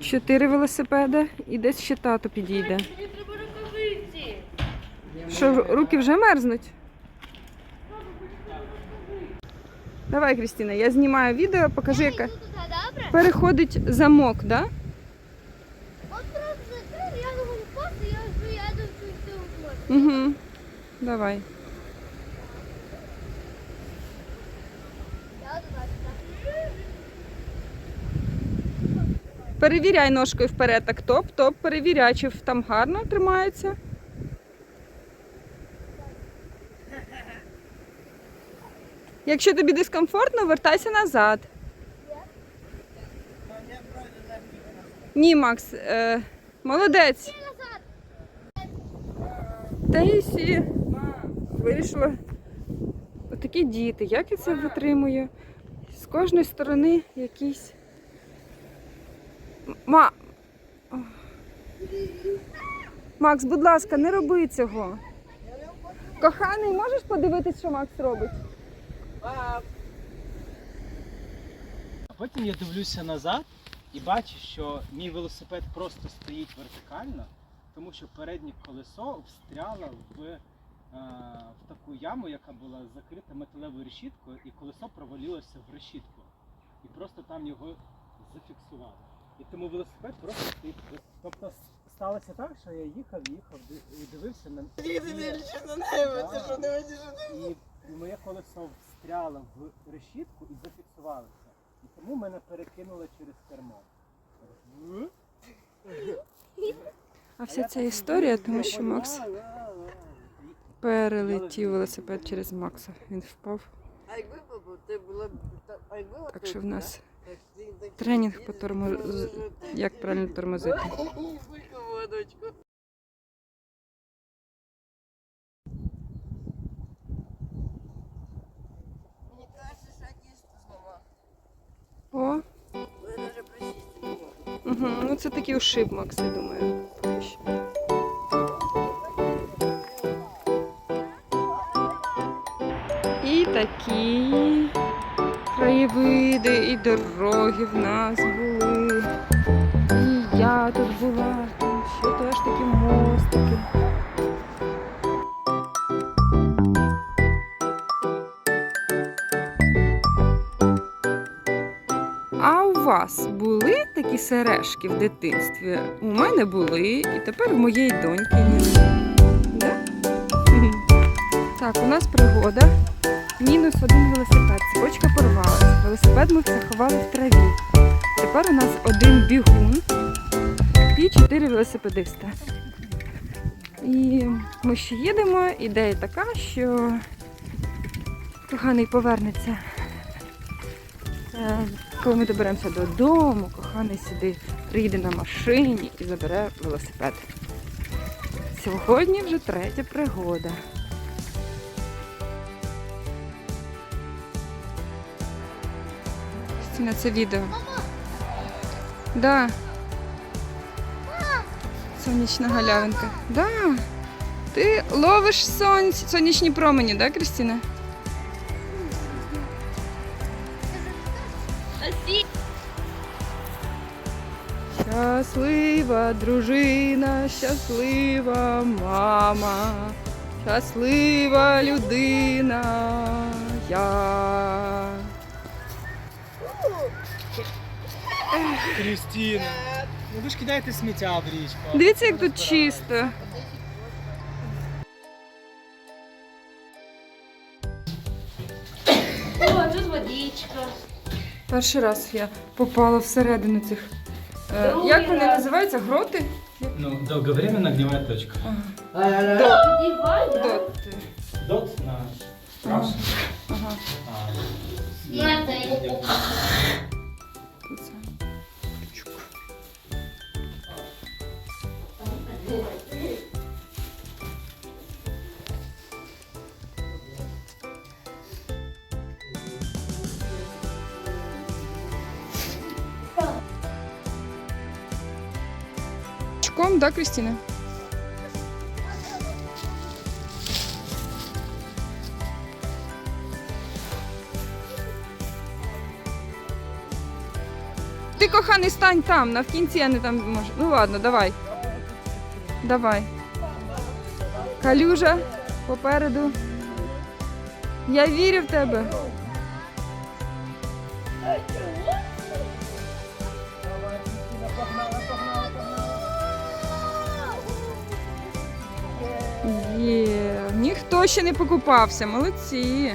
чотири велосипеди і десь ще тато підійде. Мені треба рукавиці. Що, руки вже мерзнуть? Давай, Крістіна, я знімаю відео, покажи, яка переходить замок, да? От просто закрив, я просто я вже я цього можу. Угу. Давай. Я туди сюди. Перевіряй ножкою вперед, так топ, топ, перевіряй, чи там гарно тримається. Якщо тобі дискомфортно, вертайся назад. Ні, Макс, е, молодець. Назад. Тейсі вирішила. Отакі діти, як я це витримую? З кожної сторони якісь. Ма... Макс, будь ласка, не роби цього. Коханий, можеш подивитись, що Макс робить? Потім я дивлюся назад і бачу, що мій велосипед просто стоїть вертикально, тому що переднє колесо встряло в, е, в таку яму, яка була закрита металевою решіткою, і колесо провалилося в решітку. І просто там його зафіксувало. І тому велосипед просто стоїть. Тобто сталося так, що я їхав, їхав ди- і дивився на і, і, і моє колесо встряло в решітку і зафіксувалося. І тому мене перекинуло через кермо. А вся ця історія, тому що Макс перелетів велосипед через Макса. Він впав. А якби бабу, ти була б та- а якби Так що в нас тренінг по їдеш, тормо... ти з- можеш- як правильно тормозити. О, угу. ну це такий ушиб, Макс, я думаю. І краєвиди і дороги в нас були. І я тут була, ще теж такі мостики. А у вас були такі сережки в дитинстві? У мене були, і тепер в моєї доньки є. Да? Так, у нас пригода. Велосипед ми заховали в траві. Тепер у нас один бігун і чотири велосипедиста. І ми ще їдемо. Ідея така, що коханий повернеться. Е, Коли ми доберемося додому, коханий сюди приїде на машині і забере велосипед. Сьогодні вже третя пригода. Стіна, це відео. Да. Сонячна галявинка. Да. Ти ловиш сонць... сонячні промені, да, Крістіна? Щаслива дружина, щаслива мама, щаслива людина. Я. Крістіна! Ну ви ж кидаєте сміття в річку. Дивіться, як тут чисто. О, тут водичка. Перший раз я попала всередину цих. е, Другий як вони раз. називаються? Гроти? Ну, довговременно огневая точка. Ага. Дівай. Доти. Дот на. Ага. А, Смотри. Чуком, да, Кристина? Ти коханий, стань там, на в а не там може. Ну ладно, давай. Давай. Калюжа попереду. Я вірю в тебе. Є, ніхто ще не покупався, молодці.